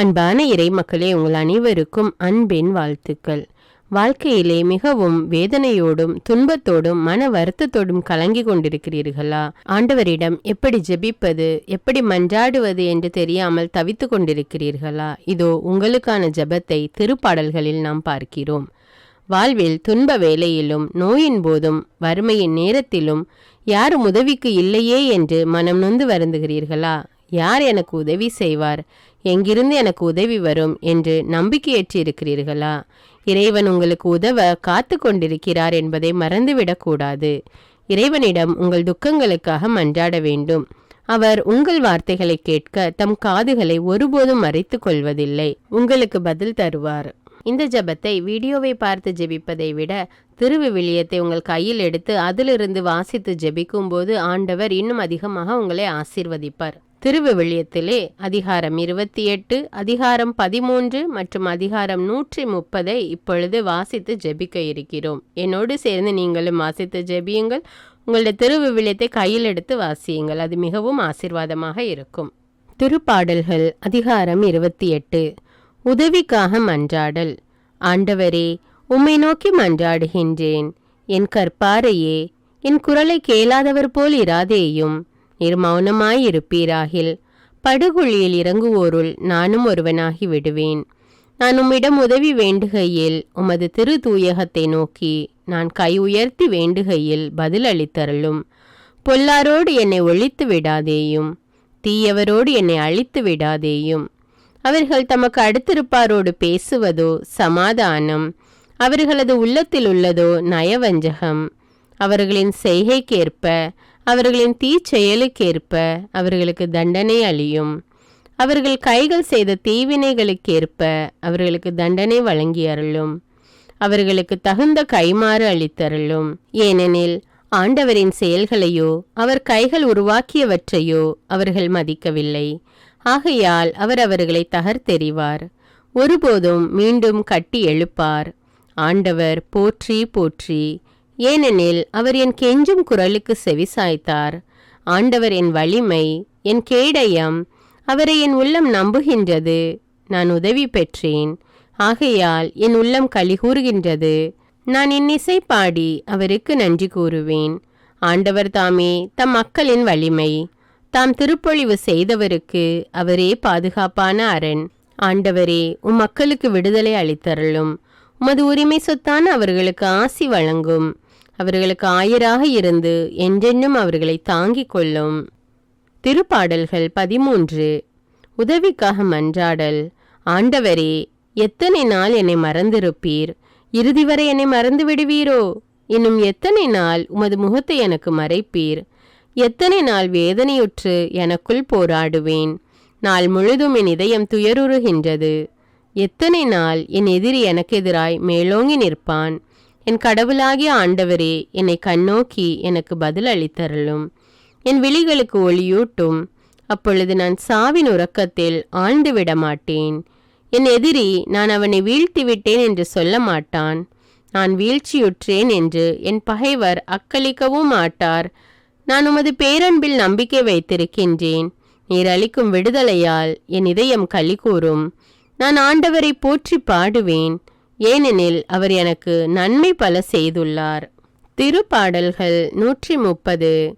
அன்பான இறை மக்களே உங்கள் அனைவருக்கும் அன்பின் வாழ்த்துக்கள். வாழ்க்கையிலே மிகவும் வேதனையோடும் துன்பத்தோடும் மன வருத்தத்தோடும் கலங்கி கொண்டிருக்கிறீர்களா? ஆண்டவரிடம் எப்படி ஜெபிப்பது எப்படி மன்றாடுவது என்று தெரியாமல் தவித்து கொண்டிருக்கிறீர்களா? இதோ உங்களுக்கான ஜெபத்தை திருப்பாடல்களில் நாம் பார்க்கிறோம். வாழ்வில் துன்ப வேலையிலும் நோயின் போதும் வறுமையின் நேரத்திலும் யாரும் உதவிக்கு இல்லையே என்று மனம் நொந்து வருந்துகிறீர்களா? யார் எனக்கு உதவி செய்வார்? எங்கிருந்து எனக்கு உதவி வரும் என்று நம்பிக்கையற்றிருக்கிறீர்களா இறைவன் உங்களுக்கு உதவ காத்து கொண்டிருக்கிறார் என்பதை மறந்துவிடக்கூடாது இறைவனிடம் உங்கள் துக்கங்களுக்காக மன்றாட வேண்டும். அவர் உங்கள் வார்த்தைகளை கேட்க தம் காதுகளை ஒருபோதும் மறைத்து கொள்வதில்லை. உங்களுக்கு பதில் தருவார். இந்த ஜெபத்தை வீடியோவை பார்த்து ஜெபிப்பதை விட திருவிவிலியத்தை உங்கள் கையில் எடுத்து அதிலிருந்து வாசித்து ஜெபிக்கும் போது ஆண்டவர் இன்னும் அதிகமாக உங்களை ஆசிர்வதிப்பார். திருவிவிலியத்திலே அதிகாரம் இருபத்தி எட்டு அதிகாரம் பதிமூன்று மற்றும் அதிகாரம் நூற்றி முப்பதை இப்பொழுது வாசித்து ஜெபிக்க இருக்கிறோம். என்னோடு சேர்ந்து நீங்களும் வாசித்து ஜெபியுங்கள். உங்களுடைய திருவிவிலியத்தை கையில் எடுத்து வாசியுங்கள். அது மிகவும் ஆசீர்வாதமாக இருக்கும். திருப்பாடல்கள் அதிகாரம் இருபத்தி எட்டு உதவிக்காக மன்றாடல். ஆண்டவரே உம்மை நோக்கி மன்றாடுகின்றேன். என் கற்பாரையே என் குரலை கேளாதவர் போல் இராதேயும். நீர் மௌனமாயிருப்பீராகில் படுகுழியில் இறங்குவோருள் நானும் ஒருவனாகி விடுவேன். நான் உம்மிடம் உதவி வேண்டுகையில் உமது திரு தூயகத்தை நோக்கி நான் கை உயர்த்தி வேண்டுகையில் பதில் அளித்தருளும். பொல்லாரோடு என்னை ஒழித்து விடாதேயும் தீயவரோடு என்னை அழித்து விடாதேயும். அவர்கள் தமக்கு அடுத்திருப்பாரோடு பேசுவதோ சமாதானம் அவர்களது உள்ளத்தில் உள்ளதோ நயவஞ்சகம். அவர்களின் செய்கைக்கேற்ப அவர்களின் தீச்செயலுக்கேற்ப அவர்களுக்கு தண்டனை அளியும். அவர்கள் கைகள் செய்த தீவினைகளுக்கேற்ப அவர்களுக்கு தண்டனை வழங்கி அருளும். அவர்களுக்கு தகுந்த கைமாறு அளித்தருளும். ஏனெனில் ஆண்டவரின் செயல்களையோ அவர் கைகள் உருவாக்கியவற்றையோ அவர்கள் மதிக்கவில்லை. ஆகையால் அவர் அவர்களை தகர்த்தெறிவார். ஒருபோதும் மீண்டும் கட்டி எழுப்பார். ஆண்டவர் போற்றி போற்றி ஏனெனில் அவர் என் கெஞ்சும் குரலுக்கு செவிசாய்த்தார் ஆண்டவர் என் வலிமை என் கேடயம் அவரை என் உள்ளம் நம்புகின்றது. நான் உதவி பெற்றேன். ஆகையால் என் உள்ளம் கலிகூறுகின்றது. நான் இன்னிசை பாடி அவருக்கு நன்றி கூறுவேன். ஆண்டவர் தாமே தம் மக்களின் வலிமை. தாம் திருப்பொழிவு செய்தவருக்கு அவரே பாதுகாப்பான அரண். ஆண்டவரே உம் மக்களுக்கு விடுதலை அளித்தருளும். உமது உரிமை சொத்தான அவர்களுக்கு ஆசி வழங்கும். அவர்களுக்கு ஆயராக இருந்து என்றென்னும் அவர்களை தாங்கிக் கொள்ளும். திருப்பாடல்கள் பதிமூன்று. உதவிக்காக மன்றாடல். ஆண்டவரே எத்தனை நாள் என்னை மறந்திருப்பீர்? இறுதி வரை என்னை மறந்து விடுவீரோ? இன்னும் எத்தனை நாள் உமது முகத்தை எனக்கு மறைப்பீர்? எத்தனை நாள் வேதனையுற்று எனக்குள் போராடுவேன்? நாள் முழுதும் என் இதயம் துயருறுகின்றது. எத்தனை நாள் என் எதிரி எனக்கு எதிராய் மேலோங்கி நிற்பான்? என் கடவுளாகிய ஆண்டவரே என்னை கண்ணோக்கி எனக்கு பதில் அளித்தருளும். என் விழிகளுக்கு ஒளியூட்டும். அப்பொழுது நான் சாவின் உறக்கத்தில் ஆழ்ந்து விட மாட்டேன் என் எதிரி நான் அவனை வீழ்த்தி விட்டேன் என்று சொல்ல மாட்டான் நான் வீழ்ச்சியுற்றேன் என்று என் பகைவர் அக்களிக்கவும் மாட்டார். நான் உமது பேரன்பில் நம்பிக்கை வைத்திருக்கின்றேன். நீர் அளிக்கும் விடுதலையால் என் இதயம் களி கூறும். நான் ஆண்டவரை போற்றி பாடுவேன். ஏனெனில் அவர் எனக்கு நன்மை பல செய்துள்ளார். திருப்பாடல்கள் நூற்றி முப்பது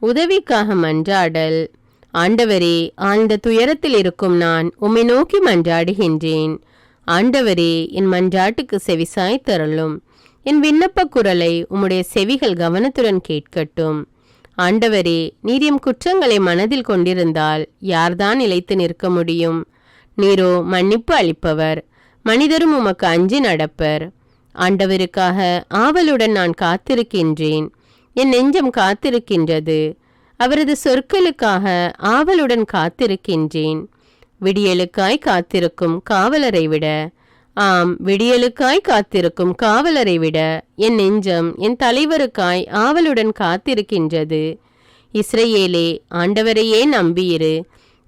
உதவிக்காக மன்றாடல். ஆண்டவரே ஆழ்ந்த துயரத்தில் இருக்கும் நான் உம்மை நோக்கி மன்றாடுகின்றேன். ஆண்டவரே என் மன்றாட்டுக்கு செவிசாய் தரலும் என் விண்ணப்ப குரலை உம்முடைய செவிகள் கவனத்துடன் கேட்கட்டும். ஆண்டவரே நீர் எம் குற்றங்களை மனதில் கொண்டிருந்தால் யார்தான் நிலைத்து நிற்க முடியும்? நீரோ மன்னிப்பு அளிப்பவர். மனிதரும் உமக்கு அஞ்சி நடப்பர். ஆண்டவருக்காக ஆவலுடன் நான் காத்திருக்கின்றேன். என் நெஞ்சம் காத்திருக்கின்றது. அவரது சொற்களுக்காக ஆவலுடன் காத்திருக்கின்றேன். விடியலுக்காய் காத்திருக்கும் காவலரை விட. ஆம் விடியலுக்காய் காத்திருக்கும் காவலரை விட. என் நெஞ்சம் என் தலைவருக்காய் ஆவலுடன் காத்திருக்கின்றது. இஸ்ரேலே ஆண்டவரையே நம்பியிரு.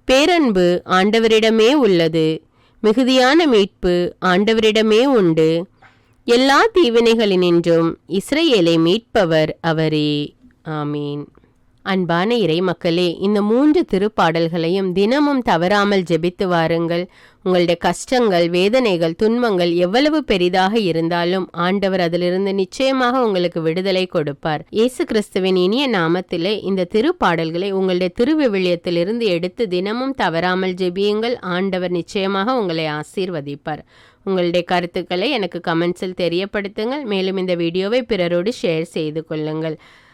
பேரன்பு ஆண்டவரிடமே உள்ளது. மிகுதியான மீட்பு ஆண்டவரிடமே உண்டு. எல்லா தீவினைகளினின்றும் இஸ்ரேலை மீட்பவர் அவரே. ஆமீன். அன்பான இறை மக்களே இந்த மூன்று திருப்பாடல்களையும் தினமும் தவறாமல் ஜெபித்து வாருங்கள். உங்களுடைய கஷ்டங்கள் வேதனைகள் துன்பங்கள் எவ்வளவு பெரிதாக இருந்தாலும் ஆண்டவர் அதிலிருந்து நிச்சயமாக உங்களுக்கு விடுதலை கொடுப்பார். இயேசு கிறிஸ்துவின் இனிய நாமத்திலே இந்த திருப்பாடல்களை உங்களுடைய திருவிவிலியத்திலிருந்து எடுத்து தினமும் தவறாமல் ஜெபியுங்கள். ஆண்டவர் நிச்சயமாக உங்களை ஆசீர்வதிப்பார். உங்களுடைய கருத்துக்களை எனக்கு கமெண்ட்ஸில் தெரியப்படுத்துங்கள். மேலும் இந்த வீடியோவை பிறரோடு ஷேர் செய்து கொள்ளுங்கள்.